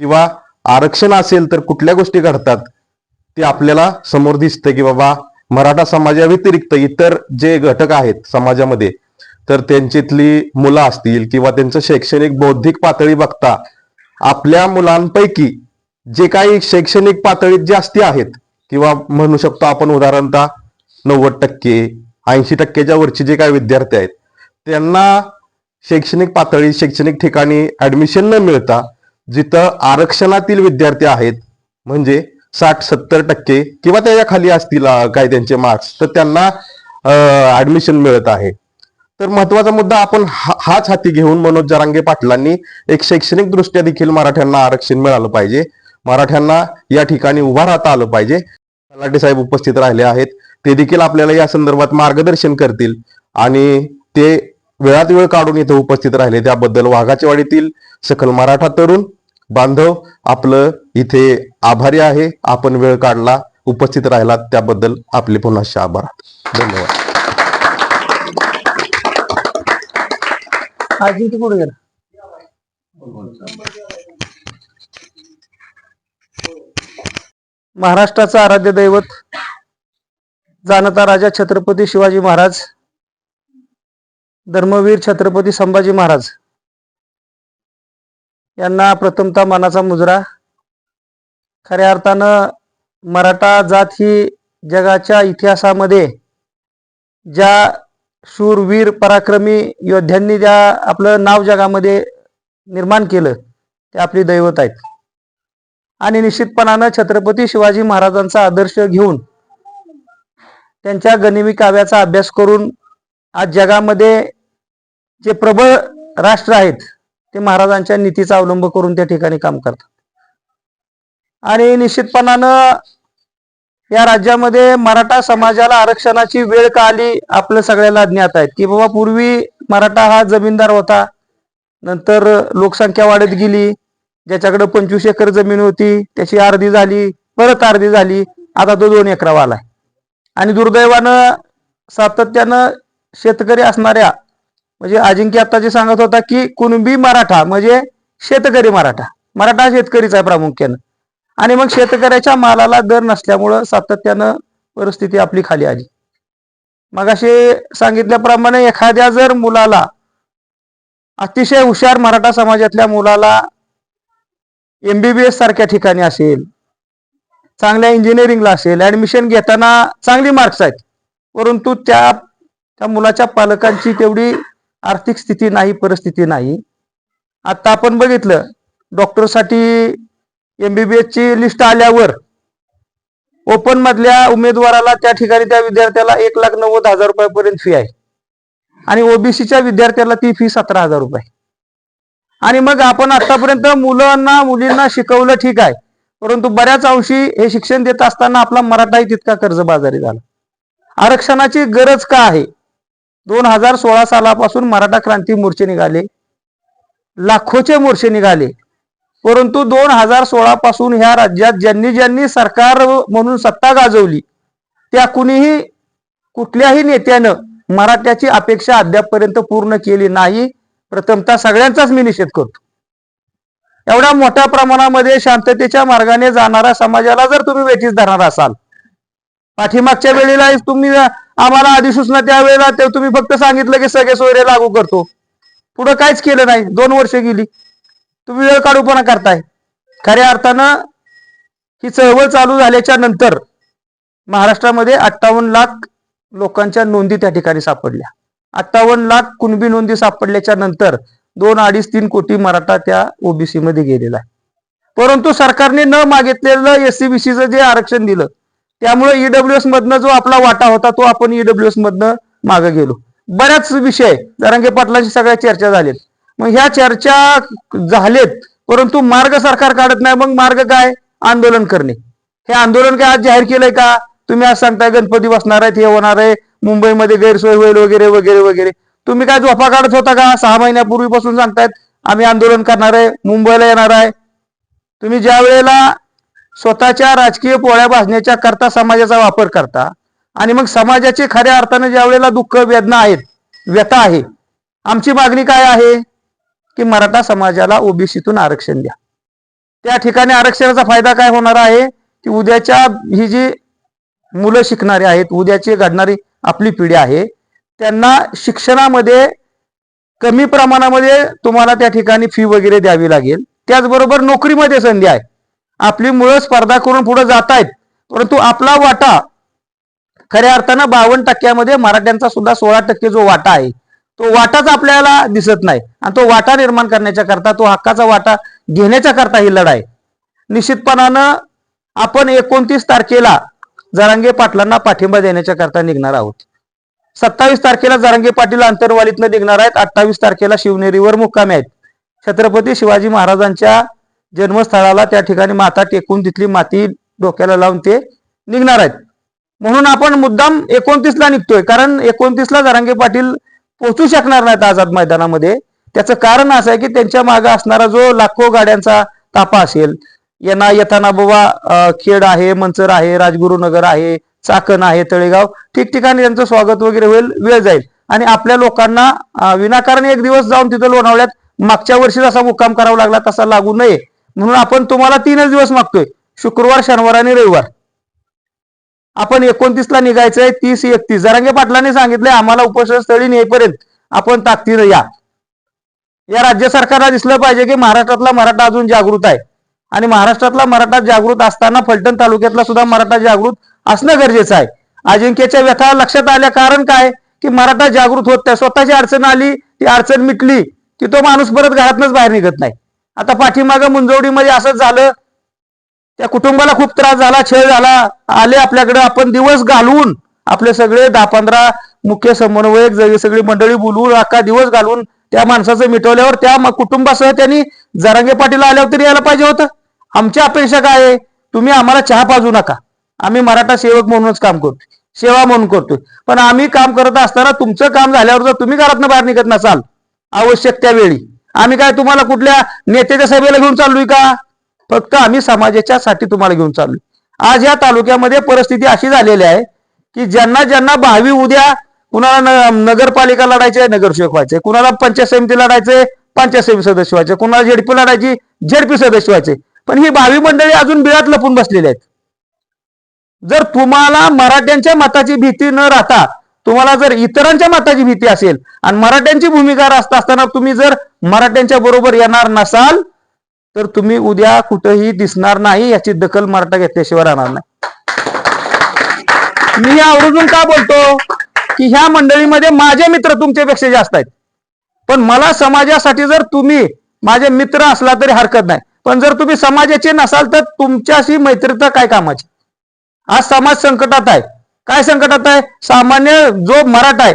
किंवा आरक्षण असेल तर कुठल्या गोष्टी घडतात ते आपल्याला समोर दिसतं की बाबा मराठा समाजाव्यतिरिक्त इतर जे घटक आहेत समाजामध्ये तर त्यांच्यातली मुलं असतील किंवा त्यांचं शैक्षणिक बौद्धिक पातळी बघता आपल्या मुलांपैकी जे काही शैक्षणिक पातळीत जास्ती आहेत किंवा म्हणू शकतो आपण उदाहरणतः नव्वद टक्के ऐंशी टक्क्याच्या वरचे जे काही विद्यार्थी आहेत त्यांना शैक्षणिक पातळी शैक्षणिक ठिकाणी ऍडमिशन न मिळता जिथं आरक्षणातील विद्यार्थी आहेत म्हणजे साठ सत्तर टक्के किंवा त्याच्याखाली असतील काय त्यांचे मार्क्स तर त्यांना ऍडमिशन मिळत आहे. तर महत्त्वाचा मुद्दा आपण हा- हाच हाती घेऊन मनोज जरांगे पाटलांनी एक शैक्षणिक दृष्ट्या देखील मराठ्यांना आरक्षण मिळालं पाहिजे. मराठ्यांना या ठिकाणी उभा राहता आलं पाहिजे. तलाटे साहेब उपस्थित राहिले आहेत. ते देखील आपल्याला या संदर्भात मार्गदर्शन करतील. आणि ते वेळात वेळ काढून इथं उपस्थित राहिले. त्याबद्दल वाघाचेवाडीतील सकल मराठा तरुण बांधव आपलं इथे आभारी आहे. आपण वेळ काढला. उपस्थित राहिला त्याबद्दल आपले पुन्हा आभार धन्यवाद. अजिंक्य कुठे गेला? महाराष्ट्राचं आराध्य दैवत जाणता राजा छत्रपती शिवाजी महाराज धर्मवीर छत्रपती संभाजी महाराज. यांना प्रथमतः मानाचा मुजरा. खऱ्या अर्थानं मराठा जात ही जगाच्या इतिहासामध्ये ज्या शूरवीर पराक्रमी योद्ध्यांनी ज्या आपलं नाव जगामध्ये निर्माण केलं ते आपली दैवत आहेत. आणि निश्चितपणानं छत्रपती शिवाजी महाराजांचा आदर्श घेऊन त्यांच्या गनिमी काव्याचा अभ्यास करून आज जगामध्ये जे प्रबळ राष्ट्र आहेत ते महाराजांच्या नीतीचा अवलंब करून त्या ठिकाणी काम करतात. आणि निश्चितपणानं या राज्यामध्ये मराठा समाजाला आरक्षणाची वेळ का आली आपलं सगळ्याला ज्ञात आहेत. की बाबा पूर्वी मराठा हा जमीनदार होता नंतर लोकसंख्या वाढत गेली ज्याच्याकडे पंचवीस एकर जमीन होती त्याची अर्धी झाली परत अर्धी झाली आता तो दोन एकरावा आलाय आणि दुर्दैवानं सातत्यानं शेतकरी असणाऱ्या म्हणजे अजिंक्य आता जे सांगत होता की कुणबी मराठा म्हणजे शेतकरी मराठा. मराठा शेतकरीचा आहे प्रामुख्यानं. आणि मग शेतकऱ्याच्या मालाला दर नसल्यामुळं सातत्यानं परिस्थिती आपली खाली आली. मग असे सांगितल्याप्रमाणे एखाद्या जर मुलाला अतिशय हुशार मराठा समाजातल्या मुलाला एमबीबीएस सारख्या ठिकाणी असेल चांगल्या इंजिनिअरिंगला असेल ऍडमिशन घेताना चांगली मार्क्स आहेत परंतु त्या त्या मुलाच्या पालकांची तेवढी आर्थिक स्थिती नाही परिस्थिती नाही. आता आपण बघितलं डॉक्टरसाठी एमबीबीएस ची लिस्ट आल्यावर ओपन मधल्या उमेदवाराला त्या ठिकाणी त्या विद्यार्थ्याला एक लाख नव्वद हजार रुपयापर्यंत फी आहे. आणि ओबीसीच्या विद्यार्थ्याला ती फी सतरा हजार रुपये. आणि मग आपण आतापर्यंत मुलांना मुलींना शिकवलं ठीक आहे. परंतु बऱ्याच अंशी हे शिक्षण देत असताना आपला मराठाही तितका कर्जबाजारी झाला. आरक्षणाची गरज का आहे? दोन हजार सोळा सालापासून मराठा क्रांती मोर्चे निघाले. लाखोचे मोर्चे निघाले. परंतु दोन हजार सोळा पासून ह्या राज्यात ज्यांनी ज्यांनी सरकार म्हणून सत्ता गाजवली त्या कुणीही कुठल्याही नेत्यानं मराठ्याची अपेक्षा अद्यापपर्यंत पूर्ण केली नाही. प्रथमतः सगळ्यांचाच मी निषेध करतो. एवढ्या मोठ्या प्रमाणामध्ये शांततेच्या मार्गाने जाणाऱ्या समाजाला जर तुम्ही वेठीस धरणार असाल पाठीमागच्या वेळेला तुम्ही आम्हाला अधिसूचना त्यावेळेला ते तुम्ही फक्त सांगितलं की सगळे सोयरे लागू करतो. पुढं काहीच केलं नाही. दोन वर्ष गेली. तुम्ही वेळ काढूपणा करताय. खऱ्या अर्थानं ही चळवळ चालू झाल्याच्यानंतर महाराष्ट्रामध्ये अठ्ठावन्न लाख लोकांच्या नोंदी त्या ठिकाणी सापडल्या. अठ्ठावन्न लाख कुणबी नोंदी सापडल्याच्या नंतर दोन अडीच तीन कोटी मराठा त्या ओबीसी मध्ये गेलेला आहे. परंतु सरकारने न मागितलेलं एससीबीसीचं जे आरक्षण दिलं त्यामुळे ईडब्ल्यूएस मधनं जो आपला वाटा होता तो आपण ईडब्ल्यूएस मधनं मागे गेलो. बऱ्याच विषय जरांगे पाटलांची सगळ्या चर्चा झालेत मग ह्या चर्चा झालेत परंतु मार्ग सरकार काढत नाही मग मार्ग काय? आंदोलन करणे. हे आंदोलन काय आज जाहीर केलंय का? तुम्ही आज सांगताय गणपती बसणार आहेत हे होणार आहे मुंबईमध्ये गैरसोय होईल वगैरे वगैरे वगैरे. तुम्ही काय झोपा काढत होता का? सहा महिन्यापूर्वीपासून सांगतायत आम्ही आंदोलन करणार आहे मुंबईला येणार आहे. तुम्ही ज्या वेळेला स्वतःच्या राजकीय पोळ्या भाजण्याच्या करता समाजाचा वापर करता. आणि मग समाजाचे खऱ्या अर्थाने ज्या वेळेला दुःख वेदना आहेत व्यथा आहे आमची मागणी काय आहे? की मराठा समाजाला ओबीसीतून आरक्षण द्या. त्या ठिकाणी आरक्षणाचा फायदा काय होणार आहे? की उद्याच्या ही जी मुलं शिकणारी आहेत उद्याची घडणारी आपली पिढी आहे त्यांना शिक्षणामध्ये कमी प्रमाणामध्ये तुम्हाला त्या ठिकाणी फी वगैरे द्यावी लागेल. त्याचबरोबर नोकरीमध्ये संधी आहे. आपली मुळं स्पर्धा करून पुढे जात आहेत परंतु आपला वाटा खऱ्या अर्थानं बावन्न टक्क्यामध्ये मराठ्यांचा सुद्धा सोळा टक्के जो वाटा आहे तो वाटाच आपल्याला दिसत नाही. आणि तो वाटा निर्माण करण्याच्या करता तो हक्काचा वाटा घेण्याच्या करता ही लढाई. निश्चितपणानं आपण एकोणतीस तारखेला जरांगे पाटलांना पाठिंबा देण्याच्या करता निघणार आहोत. सत्तावीस तारखेला जरांगे पाटील अंतरवालीतनं निघणार आहेत. अठ्ठावीस तारखेला शिवनेरीवर मुक्कामी आहेत. छत्रपती शिवाजी महाराजांच्या जन्मस्थळाला त्या ठिकाणी माता टेकून तिथली माती डोक्याला लावून ते निघणार आहेत. म्हणून आपण मुद्दाम एकोणतीसला निघतोय. कारण एकोणतीसला जरांगे पाटील पोहोचू शकणार नाहीत आझाद मैदानामध्ये. त्याचं कारण असं आहे की त्यांच्या मागे असणारा जो लाखो गाड्यांचा तापा असेल यांना येताना बाबा खेड आहे मंचर आहे राजगुरुनगर आहे चाकण आहे तळेगाव ठिकठिकाणी त्यांचं स्वागत वगैरे होईल वेळ जाईल. आणि आपल्या लोकांना विनाकारण एक दिवस जाऊन तिथं लोणावळ्यात मागच्या वर्षी जसा मुक्काम करावा लागला तसा लागू नये. म्हणून आपण तुम्हाला तीनच दिवस मागतोय. शुक्रवार शनिवार आणि रविवार. आपण एकोणतीसला निघायचंय तीस एकतीस. जरांगे पाटलांनी सांगितलंय आम्हाला उपोषणस्थळी नेईपर्यंत आपण ताकदीनं या. या राज्य सरकारला दिसलं पाहिजे की महाराष्ट्रातला मराठा अजून जागृत आहे. आणि महाराष्ट्रातला मराठा जागृत असताना फलटण तालुक्यातला सुद्धा मराठा जागृत असणं गरजेचं आहे. अजिंक्यच्या व्यथा लक्षात आल्या कारण काय? की मराठा जागृत होत नाही. स्वतःची अडचण आली ती अडचण मिटली की तो माणूस परत घरातनच बाहेर निघत नाही. आता पाठीमागं मुंजवडीमध्ये असंच झालं. त्या कुटुंबाला खूप त्रास झाला छळ झाला. आले आपल्याकडे आपण दिवस घालवून आपले सगळे दहा पंधरा मुख्य समन्वयक सगळी मंडळी बोलवून अख्खा दिवस घालवून त्या माणसाचं मिटवल्यावर त्या कुटुंबासह त्यांनी जरांगे पाटील आल्यावर तरी यायला पाहिजे होतं. आमची अपेक्षा काय आहे? तुम्ही आम्हाला चहा पाजू नका. आम्ही मराठा सेवक म्हणूनच काम करतोय. सेवा म्हणून करतोय. पण आम्ही काम करत असताना तुमचं काम झाल्यावर जर तुम्ही घरातनं बाहेर निघत नसाल आवश्यक त्यावेळी आम्ही काय तुम्हाला कुठल्या नेत्याच्या सभेला घेऊन चाललोय का? फक्त आम्ही समाजाच्या साठी तुम्हाला घेऊन चाललोय. आज या तालुक्यामध्ये परिस्थिती अशी झालेली आहे की ज्यांना ज्यांना भावी उद्या कुणाला नगरपालिका लढायचे नगरसेवक व्हायचे. कुणाला पंचायत समिती लढायचे पंचायत समिती सदस्य व्हायचे. कुणाला झेडपी लढायची झेडपी सदस्य व्हायचे. पण ही भावी मंडळी अजून बिळात लपून बसलेली आहेत. जर तुम्हाला मराठ्यांच्या मताची भीती न राहता तुम्हाला जर इतरांच्या मताची भीती असेल आणि मराठ्यांची भूमिका रास्त असताना तुम्ही जर मराठ्यांच्या बरोबर येणार नसाल तर तुम्ही उद्या कुठेही दिसणार नाही याची दखल मराठा घेतल्याशिवाय राहणार नाही. मी आवर्जून का बोलतो? की ह्या मंडळीमध्ये माझे मित्र तुमच्यापेक्षा जास्त आहेत. पण मला समाजासाठी जर तुम्ही माझे मित्र असला तरी हरकत नाही. पण जर तुम्ही समाजाचे नसाल तर तुमच्याशी मैत्रीता काय कामाची? आज समाज संकटात आहे. काय संकटात आहे? सामान्य जो मराठा आहे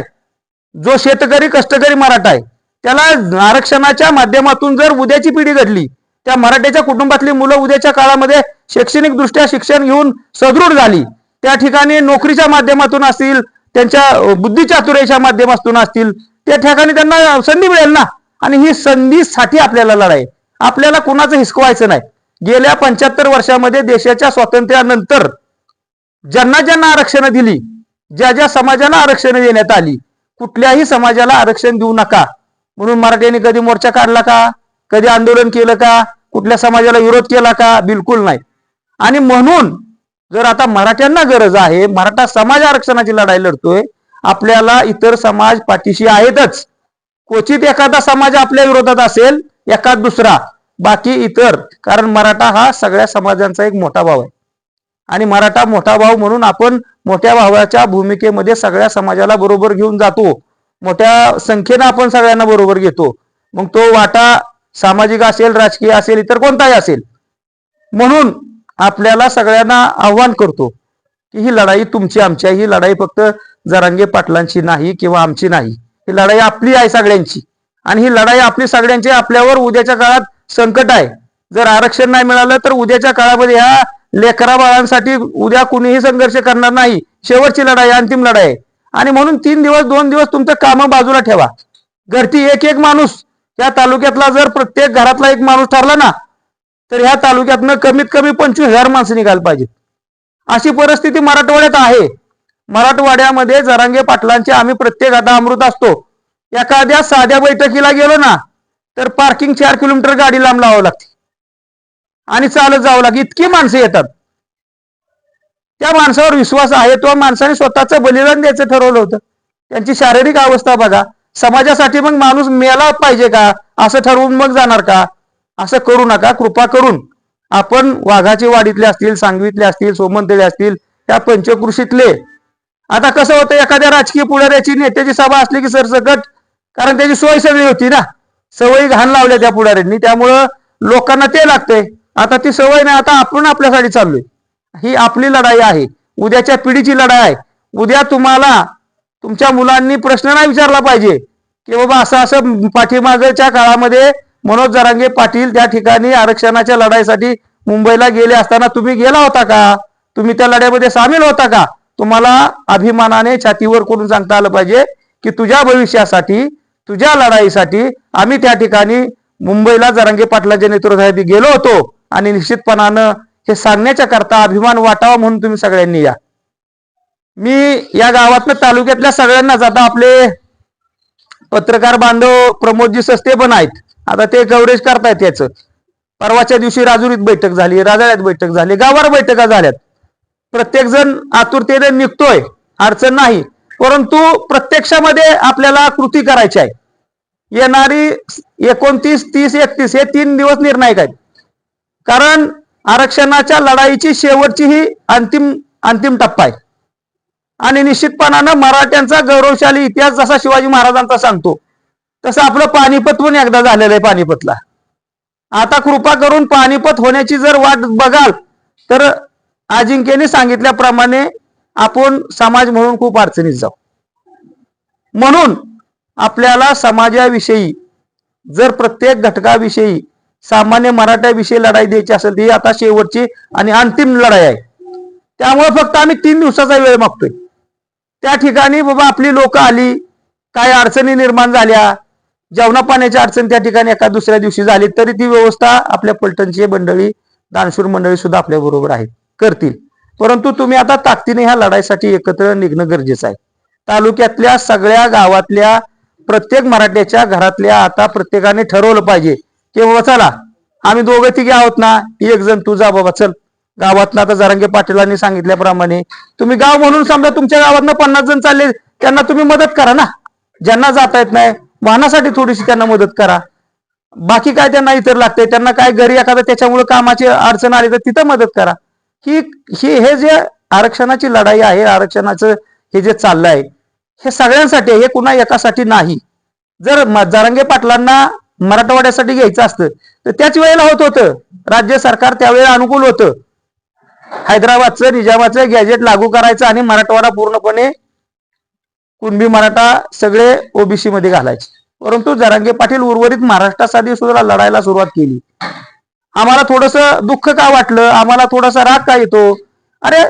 जो शेतकरी कष्टकरी मराठा आहे त्याला आरक्षणाच्या माध्यमातून जर उद्याची पिढी घडली त्या मराठ्याच्या कुटुंबातली मुलं उद्याच्या काळामध्ये शैक्षणिकदृष्ट्या शिक्षण घेऊन सदृढ झाली त्या ठिकाणी नोकरीच्या माध्यमातून असतील त्यांच्या बुद्धिचातुर्याच्या माध्यमातून असतील त्या ठिकाणी त्यांना संधी मिळेल ना? आणि ही संधीसाठी आपल्याला लढाई आपल्याला कुणाचं हिसकवायचं नाही. गेल्या पंच्याहत्तर वर्षामध्ये देशाच्या स्वातंत्र्यानंतर ज्यांना ज्यांना आरक्षण दिली ज्या ज्या समाजाला आरक्षण देण्यात आली कुठल्याही समाजाला आरक्षण देऊ नका. म्हणून मराठ्यांनी कधी मोर्चा काढला का? कधी आंदोलन केलं का? कुठल्या समाजाला विरोध केला का? बिलकुल नाही. आणि म्हणून जर आता मराठ्यांना गरज आहे मराठा समाज आरक्षणाची लढाई लढतोय आपल्याला इतर समाज पाठीशी आहेतच. क्वचित एखादा समाज आपल्या विरोधात असेल एखाद दुसरा बाकी इतर. कारण मराठा हा सगळ्या समाजांचा एक मोठा भाव आहे. आणि मराठा मोठा भाव म्हणून आपण मोठ्या भावाच्या भूमिकेमध्ये सगळ्या समाजाला बरोबर घेऊन जातो. मोठ्या संख्येनं आपण सगळ्यांना बरोबर घेतो. मग तो वाटा सामाजिक असेल राजकीय असेल इतर कोणताही असेल म्हणून आपल्याला सगळ्यांना आव्हान करतो की ही लढाई तुमची आमची आहे. ही लढाई फक्त जरांगे पाटलांची नाही किंवा आमची नाही. ही लढाई आपली आहे सगळ्यांची. आणि ही लढाई आपली सगळ्यांची आपल्यावर उद्याच्या काळात संकट आहे. जर आरक्षण नाही मिळालं तर उद्याच्या काळामध्ये ह्या लेकरा बाळांसाठी उद्या कुणीही संघर्ष करणार नाही. शेवटची लढाई अंतिम लढाई. आहे आणि म्हणून तीन दिवस दोन दिवस तुमचं काम बाजूला ठेवा. घरती एक एक माणूस या तालुक्यातला जर प्रत्येक घरातला एक माणूस ठरला ना तर ह्या तालुक्यातनं कमीत कमी पंचवीस हजार माणसं निघायला पाहिजेत. अशी परिस्थिती मराठवाड्यात आहे. मराठवाड्यामध्ये जरांगे पाटलांचे आम्ही प्रत्येक आता अमृत असतो. एखाद्या साध्या बैठकीला गेलो ना तर पार्किंग चार किलोमीटर गाडी लांब लावावं लागते. आणि चालत जावं लागेल. इतकी माणसं येतात. त्या माणसावर विश्वास आहे. तो माणसाने स्वतःचं बलिदान द्यायचं ठरवलं होतं. त्यांची शारीरिक अवस्था बघा. समाजासाठी मग माणूस मेला पाहिजे का? असं ठरवून मग जाणार का? असं करू नका. कृपा करून. आपण वाघाचे वाडीतले असतील सांगवीतले असतील सोमंतले असतील त्या पंचकृषीतले. आता कसं होतं? एखाद्या राजकीय पुढाऱ्याची नेत्याची सभा असली की सरसकट कारण त्याची सोय सगळी होती ना. सवयी घाण लावल्या त्या पुढाऱ्यांनी. त्यामुळं लोकांना ते लागतंय. आता ती सवय नाही आता आपण आपल्यासाठी चाललोय. ही आपली लढाई आहे. उद्याच्या पिढीची लढाई आहे. उद्या तुम्हाला तुमच्या मुलांनी प्रश्न नाही विचारला पाहिजे की बाबा असं असं पाठीमागच्या काळामध्ये मनोज जरांगे पाटील त्या ठिकाणी आरक्षणाच्या लढाईसाठी मुंबईला गेले असताना तुम्ही गेला होता का? तुम्ही त्या लढ्यामध्ये सामील होता का? तुम्हाला अभिमानाने छातीवर करून सांगता आलं पाहिजे की तुझ्या भविष्यासाठी तुझ्या लढाईसाठी आम्ही त्या ठिकाणी मुंबईला जरांगे पाटलांच्या नेतृत्वासाठी गेलो होतो. आणि निश्चितपणानं हे सांगण्याच्या करता अभिमान वाटावा म्हणून तुम्ही सगळ्यांनी या. मी या गावातनं तालुक्यातल्या सगळ्यांनाच आता आपले पत्रकार बांधव प्रमोदजी सस्ते पण आहेत. आता ते कव्हरेज करतायत याचं. परवाच्या दिवशी राजुरीत बैठक झाली राजाळ्यात बैठक झाली गावावर बैठका झाल्यात. प्रत्येक जण आतुरतेने निघतोय अडचण नाही. परंतु प्रत्यक्षामध्ये आपल्याला कृती करायची आहे. येणारी एकोणतीस तीस एकतीस हे तीन दिवस निर्णायक आहेत. कारण आरक्षणाच्या लढाईची शेवटची ही अंतिम अंतिम टप्पा आहे. आणि निश्चितपणानं मराठ्यांचा गौरवशाली इतिहास जसा शिवाजी महाराजांचा सांगतो तसं आपलं पानिपत पण एकदा झालेलं आहे पानिपतला. आता कृपा करून पानिपत होण्याची जर वाट बघाल तर अजिंक्यने सांगितल्याप्रमाणे आपण समाज म्हणून खूप अडचणीत जाऊ. म्हणून आपल्याला समाजाविषयी जर प्रत्येक घटकाविषयी सामान्य मराठ्याविषयी लढाई द्यायची असेल ती आता शेवटची आणि अंतिम लढाई आहे. त्यामुळे फक्त आम्ही तीन दिवसाचा वेळ मागतोय. त्या ठिकाणी बाबा आपली लोक आली काय अडचणी निर्माण झाल्या जेवणा पाण्याची अडचण त्या ठिकाणी एका दुसऱ्या दिवशी झाली तरी ती व्यवस्था आपल्या पलटणची मंडळी दानशूर मंडळी सुद्धा आपल्या बरोबर आहेत करतील. परंतु तुम्ही आता ताकदीने ह्या लढाईसाठी एकत्र निघणं गरजेचं आहे. तालुक्यातल्या सगळ्या गावातल्या प्रत्येक मराठ्याच्या घरातल्या आता प्रत्येकाने ठरवलं पाहिजे की बाबा चला. आम्ही दोघं तिघे आहोत ना. एक जण तू जा बाबा चल. गावातनं आता जरांगे पाटीलांनी सांगितल्याप्रमाणे. तुम्ही गाव म्हणून समजा तुमच्या गावातनं पन्नास जण चालले त्यांना तुम्ही मदत करा ना. ज्यांना जाता येत नाही वाहनासाठी थोडीशी त्यांना मदत करा. बाकी काय त्यांना इतर लागतंय त्यांना काय घरी एखादं त्याच्यामुळे कामाची अडचण आली तर तिथं मदत करा. ही ही हे जे आरक्षणाची लढाई आहे आरक्षणाचं हे जे चाललंय हे सगळ्यांसाठी आहे, हे कुणा एकासाठी नाही. जर जारंगे पाटलांना मराठवाड्यासाठी घ्यायचं असतं. तर त्याच वेळेला होत होतं. राज्य सरकार त्यावेळेला अनुकूल होतं. हैदराबादचं निजामाचं गॅजेट लागू करायचं आणि मराठवाडा पूर्णपणे कुणबी मराठा सगळे ओबीसी मध्ये घालायचे. परंतु जरांगे पाटील उर्वरित महाराष्ट्रासाठी सुद्धा लढायला सुरुवात केली. आम्हाला थोडस दुःख का वाटलं? आम्हाला थोडासा राग का येतो? अरे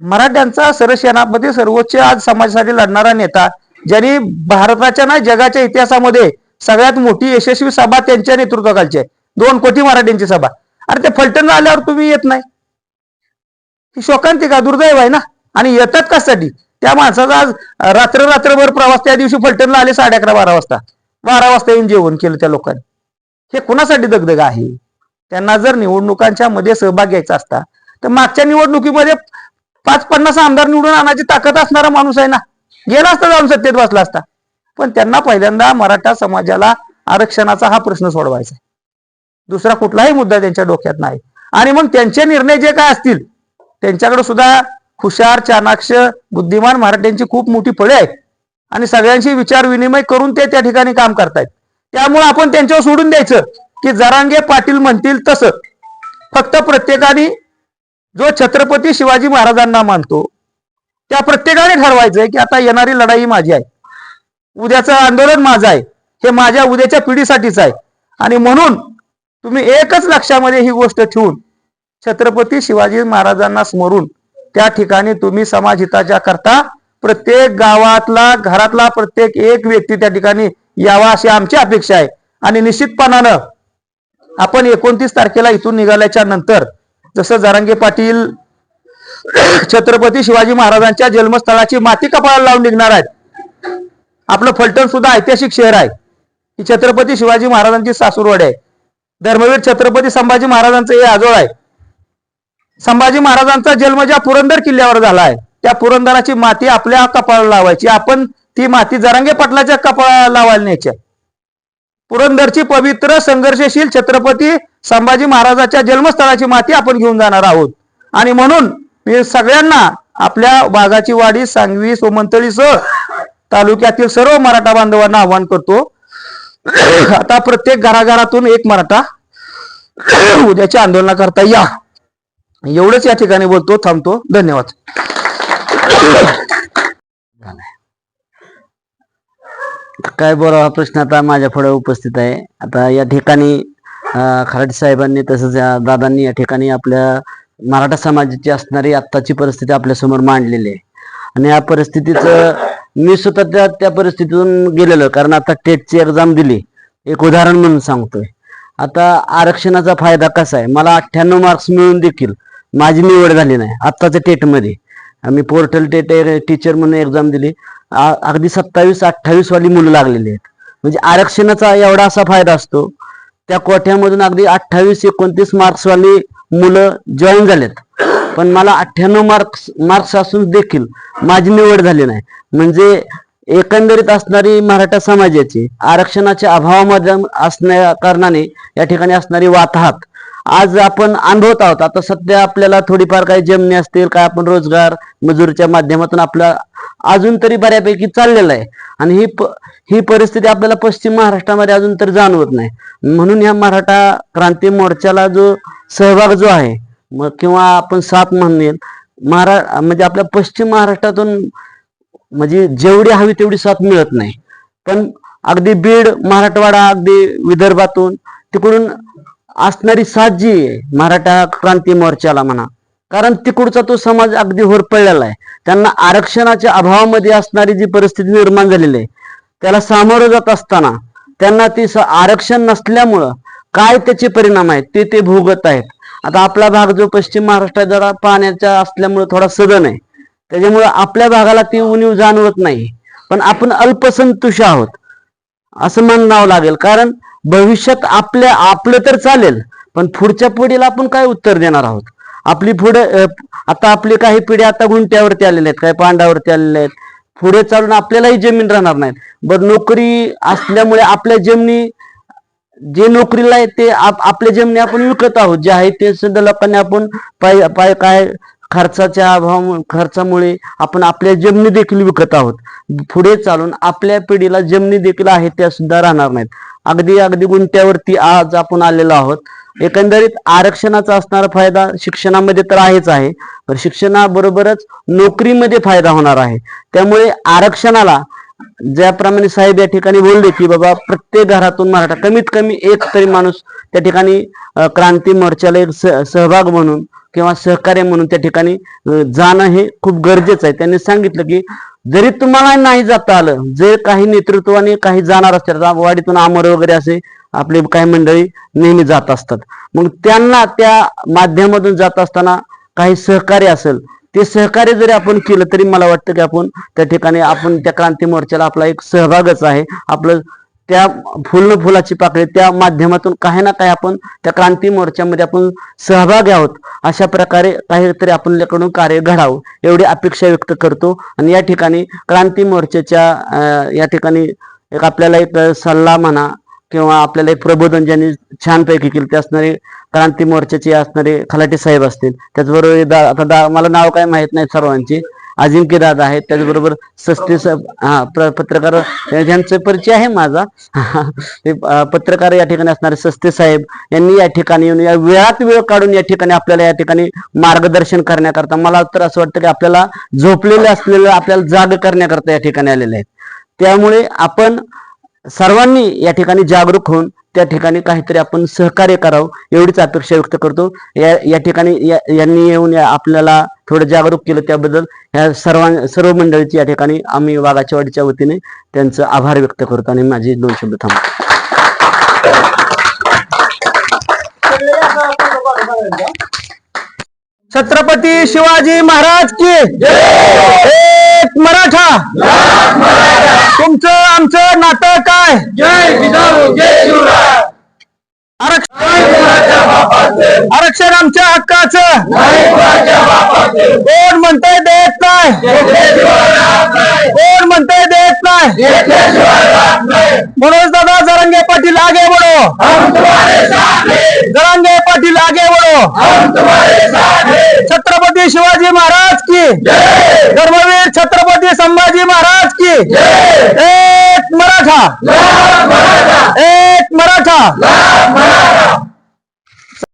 मराठ्यांचा सरसेनापती सर्वोच्च आज समाजासाठी लढणारा नेता ज्यांनी भारताच्या ना जगाच्या इतिहासामध्ये सगळ्यात मोठी यशस्वी सभा त्यांच्या नेतृत्वाखालची आहे. दोन कोटी मराठ्यांची सभा. अरे ते फलटण आल्यावर तुम्ही येत नाही. ही शोकांतिका दुर्दैव आहे ना? आणि येतात कशासाठी? त्या माणसाचा आज रात्र रात्रभर प्रवास त्या दिवशी फलटणला आले साडे अकरा बारा वाजता. बारा वाजता येऊन जेवण केलं त्या लोकांनी. हे कुणासाठी दगदग आहे? त्यांना जर निवडणुकांच्या मध्ये सहभाग घ्यायचा असता तर मागच्या निवडणुकीमध्ये पाच पन्नास आमदार निवडून आणायची ताकद असणारा माणूस आहे ना? गेला असता जाऊन सत्तेत बसला असता. पण त्यांना पहिल्यांदा मराठा समाजाला आरक्षणाचा हा प्रश्न सोडवायचा आहे. दुसरा कुठलाही मुद्दा त्यांच्या डोक्यात नाही. आणि मग त्यांचे निर्णय जे काय असतील त्यांच्याकडे सुद्धा हुशार चाणाक्ष बुद्धिमान मराठ्यांची खूप मोठी फळे आहेत. आणि सगळ्यांशी विचार विनिमय करून ते त्या ठिकाणी काम करतायत. त्यामुळे आपण त्यांच्यावर सोडून द्यायचं की जरांगे पाटील म्हणतील तसं. फक्त प्रत्येकाने जो छत्रपती शिवाजी महाराजांना मानतो त्या प्रत्येकाने ठरवायचंय की आता येणारी लढाई माझी आहे. उद्याचं आंदोलन माझं आहे. हे माझ्या उद्याच्या पिढीसाठीच आहे. आणि म्हणून तुम्ही एकच लक्षामध्ये ही गोष्ट ठेवून छत्रपती शिवाजी महाराजांना स्मरून त्या ठिकाणी तुम्ही समाजहिताच्या करता. प्रत्येक गावातला घरातला प्रत्येक एक व्यक्ती त्या ठिकाणी यावा अशी आमची अपेक्षा आहे. आणि निश्चितपणानं आपण एकोणतीस तारखेला इथून निघाल्याच्या नंतर जसं जरांगे पाटील छत्रपती शिवाजी महाराजांच्या जन्मस्थळाची माती कपाळाला लावून निघणार आहेत. आपलं फलटण सुद्धा ऐतिहासिक शहर आहे. ही छत्रपती शिवाजी महाराजांची सासूरवाडी आहे. धर्मवीर छत्रपती संभाजी महाराजांचं हे आजोळ आहे. संभाजी महाराजांचा जन्म ज्या पुरंदर किल्ल्यावर झाला आहे त्या पुरंदराची माती आपल्या कपाळाला लावायची. आपण ती माती जरांगे पाटलाच्या कपाळाला लावायला न्यायची पुरंदरची पवित्र संघर्षशील छत्रपती संभाजी महाराजाच्या जन्मस्थळाची माती आपण घेऊन जाणार आहोत. आणि म्हणून मी सगळ्यांना आपल्या वाघाची वाडी सांगवी सोमंतळीसह तालुक्यातील सर्व मराठा बांधवांना आवाहन करतो. आता प्रत्येक घराघरातून एक मराठा उद्याच्या आंदोलनाकरता या. एवढंच या ठिकाणी बोलतो थांबतो. धन्यवाद. काय बोलावा हा प्रश्न आता माझ्या पुढे उपस्थित आहे. आता या ठिकाणी खराटे साहेबांनी तसंच दादांनी या ठिकाणी आपल्या मराठा समाजाची असणारी आत्ताची परिस्थिती आपल्यासमोर मांडलेली आहे. आणि या परिस्थितीचं मी सुद्धा त्या त्या परिस्थितीतून गेलेलो कारण आता टेटची एक्झाम दिली. एक उदाहरण म्हणून सांगतोय. आता आरक्षणाचा फायदा कसा आहे? मला अठ्ठ्याण्णव मार्क्स मिळून देखील माझी निवड झाली नाही आत्ताच्या टेटमध्ये. आम्ही पोर्टल टेट टीचर म्हणून एक्झाम दिली. आ- अगदी सत्तावीस अठ्ठावीस वाली मुलं लागलेली आहेत. म्हणजे आरक्षणाचा एवढा असा फायदा असतो त्या कोठ्यामधून अगदी अठ्ठावीस एकोणतीस मार्क्सवाली मुलं जॉईन झालेत. पण मला अठ्ठ्याण्णव मार्क्स मार्क्स असून देखील माझी निवड झाली नाही. म्हणजे एकंदरीत असणारी मराठा समाजाची आरक्षणाच्या अभावामध्ये असण्या कारणाने या ठिकाणी असणारी वाताहत आज आपण अनुभवत आहोत. आता सध्या आपल्याला थोडीफार काही जमनी असतील काय आपण रोजगार मजुरीच्या माध्यमातून आपला अजून तरी बऱ्यापैकी चाललेलं आहे. आणि ही प- ही परिस्थिती आपल्याला पश्चिम महाराष्ट्रामध्ये अजून तर जाणवत नाही. म्हणून ह्या मराठा क्रांती मोर्चाला जो सहभाग जो आहे मग किंवा आपण साथ म्हणेल महारा म्हणजे आपल्या पश्चिम महाराष्ट्रातून म्हणजे जेवढी हवी तेवढी साथ मिळत नाही. पण अगदी बीड मराठवाडा अगदी विदर्भातून तिकडून असणारी साथ जी आहे मराठा क्रांती मोर्चाला म्हणा कारण तिकडचा तो समाज अगदी होरपळलेला आहे. त्यांना आरक्षणाच्या अभावामध्ये असणारी जी परिस्थिती निर्माण झालेली आहे त्याला सामोरं जात असताना त्यांना ती स- आरक्षण नसल्यामुळं काय त्याचे परिणाम आहेत ते ते भोगत आहेत. आता आपला भाग जो पश्चिम महाराष्ट्रात जरा पाण्याचा असल्यामुळे थोडा सदन आहे. त्याच्यामुळे आपल्या भागाला ती उणीव जाणवत नाही. पण आपण अल्पसंतुष आहोत. असं म्हणावं लागेल. कारण भविष्यात आपल्या आपलं तर चालेल. पण पुढच्या पिढीला आपण काय उत्तर देणार आहोत? आपली पुढे आता आपली काही पिढी आता गुंट्यावरती आलेल्या आहेत काही पांडावरती आलेल्या आहेत. पुढे चालून आपल्यालाही जमीन राहणार नाहीत. बरं नोकरी असल्यामुळे आपल्या जमिनी जे नोकरीला आहे ते आप- आपल्या जमिनी आपण विकत आहोत. जे आहे ते सुद्धा लोकांनी आपण पाय पाय काय खर्चाच्या अभाव खर्चामुळे आपण आपल्या जमिनी देखील विकत आहोत. पुढे चालून आपल्या पिढीला जमिनी देखील आहे त्या सुद्धा राहणार नाहीत. अगदी अगदी गुंट्यावरती आज आपण आलेलो आहोत. एकंदरीत आरक्षणाचा असणारा फायदा शिक्षणामध्ये तर आहेच आहे. पण शिक्षणाबरोबरच नोकरीमध्ये फायदा होणार आहे. त्यामुळे आरक्षणाला ज्याप्रमाणे साहेब या ठिकाणी बोलले की बाबा प्रत्येक घरातून मराठा कमीत कमी एक तरी माणूस त्या ठिकाणी क्रांती मोर्चाला एक सहभाग म्हणून किंवा सहकार्य म्हणून त्या ठिकाणी जाणं हे खूप गरजेचं आहे. त्यांनी सांगितलं की जरी तुम्हाला नाही जाता आलं जे काही नेतृत्वाने काही जाणार असतात वाडीतून आमर वगैरे असे आपले काही मंडळी नेहमी जात असतात. मग त्यांना त्या माध्यमातून जात असताना काही सहकार्य असेल ते सहकार्य जरी आपण केलं तरी मला वाटतं की आपण त्या ठिकाणी आपण त्या क्रांती मोर्चाला आपला एक सहभागच आहे. आपलं त्या फुल फुलाची पाकळी त्या माध्यमातून काही ना काही आपण त्या क्रांती मोर्चामध्ये आपण सहभागी आहोत. अशा प्रकारे काहीतरी आपल्याकडून कार्य घडावं एवढी अपेक्षा व्यक्त करतो. आणि या ठिकाणी क्रांती मोर्चाच्या या ठिकाणी एक आपल्याला एक सल्ला म्हणा किंवा आपल्याला एक प्रबोधन ज्यांनी छानपैकी केलं ते असणारे क्रांती मोर्चाचे असणारे खलाटे साहेब असतील. त्याचबरोबर दा- आता दा- मला नाव काय माहीत नाही सर्वांची. अजिंक्य दादा आहेत त्याचबरोबर सस्ते साहेब हा पत्रकार यांचे परिचय आहे माझा. पत्रकार या ठिकाणी असणारे सस्ते साहेब यांनी या ठिकाणी येऊन या वेळात वेळ काढून या ठिकाणी आपल्याला या ठिकाणी मार्गदर्शन करण्याकरता मला तर असं वाटतं की आपल्याला झोपलेले असलेलं आपल्याला जाग करण्याकरता या ठिकाणी आलेले आहेत. त्यामुळे आपण सर्वांनी या ठिकाणी जागरूक होऊन त्या ठिकाणी काहीतरी आपण सहकार्य करावं एवढीच अपेक्षा व्यक्त करतो. या या ठिकाणी यांनी येऊन या- आपल्याला थोडं जागरूक केलं त्याबद्दल ह्या सर्वां सर्व मंडळीची या ठिकाणी आम्ही वाघाच्या वाडीच्या वतीने त्यांचं आभार व्यक्त करतो आणि माझे दोन शब्द थांबतो छत्रपती शिवाजी महाराज की एक मराठा! तुमचं आमचं नातं काय? जय जिजाऊ जय शिवराय. आरक्षण आरक्षण आमच्या हक्काचं. कोण म्हणतंय देत नाही? कोण म्हणतंय देत नाही? मनोज दादा जरंगे पाटील आगे बढो जरंगे पाटील आगे बढो छत्रपती शिवाजी महाराज की. धर्मवीर छत्रपती संभाजी महाराज की. एक मराठा. एक मराठा.